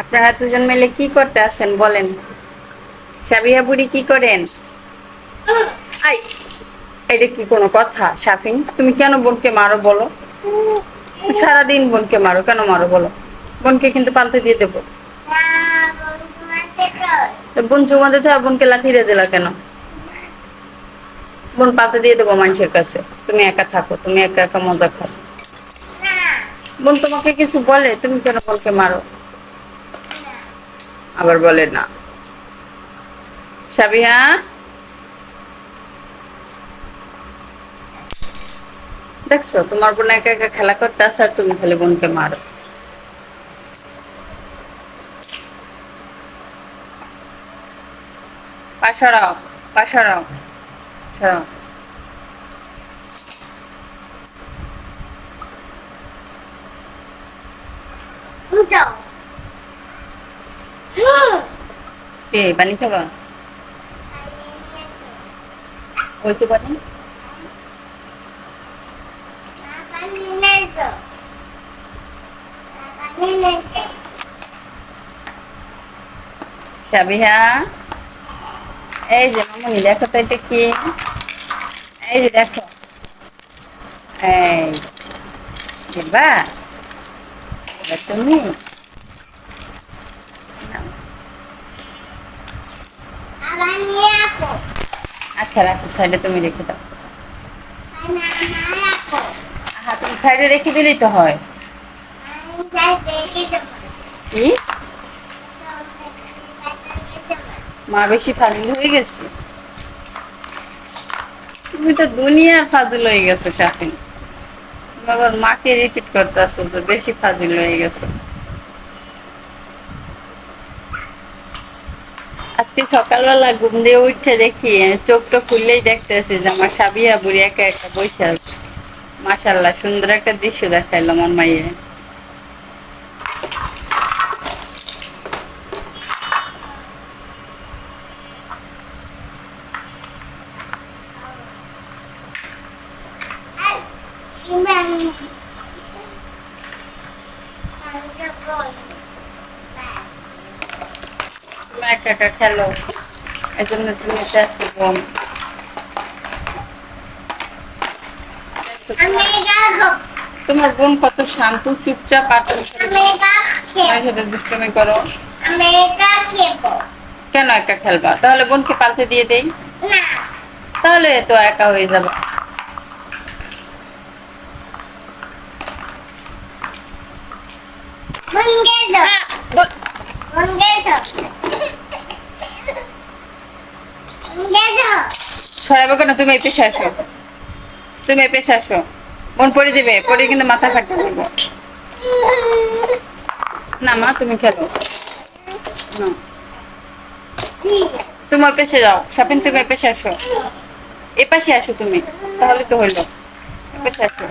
আপনারা দুজন মিলে কি করতে আছেন, বলেন। সাবিহা বুড়ি কি করেন? আই, এটা কি কোনো কথা শাফিন তুমি কেন বোনকে মারো বলো? সারাদিন বোনকে মারো, কেন মারো বলো? বোনকে কিন্তু পাল্টে দিয়ে দেবো। বোন চুমা দিতে বোনকে লাথি দিয়ে দিলা কেন? বোন পাল্টে দিয়ে দেবো মানুষের কাছে। তুমি একা থাকো, তুমি একা একা মজা খাও বোন তোমাকে কিছু বলে, তুমি কেন বোনকে মারো? আবার বলে না। সাবিহা? দেখছ, তোমার বোন একা একা খেলা করতে আসে আর তুমি খালি বোনকে মারো। পাশারাও পাশারাও সরাও কে? পানি খাবা ওই তো পানি সাবিহা? এই যে মামনি, দেখো তো এটা কি? এই যে দেখো। এই এবার তুমি আচ্ছা রাখো সাইডে তুমি রেখে দাও। হ্যাঁ তুমি সাইডে রেখে দিলেই তো হয়। কি? মা বেশি ফাজিল হয়ে গেছে? তুমি তো দুনিয়ার ফাজিল হয়ে গেছো, শাফিন। মাকে রিপিট করতে আসছো যে বেশি ফাজিল হয়ে গেছে। আজকে সকালবেলা ঘুম দিয়ে উঠে দেখি, চোখটা খুললেই দেখতেছি যে আমার সাবিয়া বুড়ি একা একা আছে। মাশাল্লাহ সুন্দর একটা দৃশ্য দেখাইলো আমার মাইয়ে। তুমি একা একা খেলো। এই জন্য বোন। তোমার বোন কত শান্ত চুপচাপ সাথে দুষ্টমি করো। কেন একা খেলবা? তাহলে বোনকে পাল্টে দিয়ে দেই। তাহলে তো একা হয়ে যাবে। সরাইবো কেন? তুমি এই পেশে আসো তুমি এই পেশে আসো বোন পড়ে যাবে পড়ে কিন্তু মাথা ফাটতে যাব না মা তুমি খেলো। না। তুমি পেশে যাও। শপিং তুমি পেশে আসো। এ পাশে আসো তুমি। তাহলে তো হইল। এ পাশে আসো.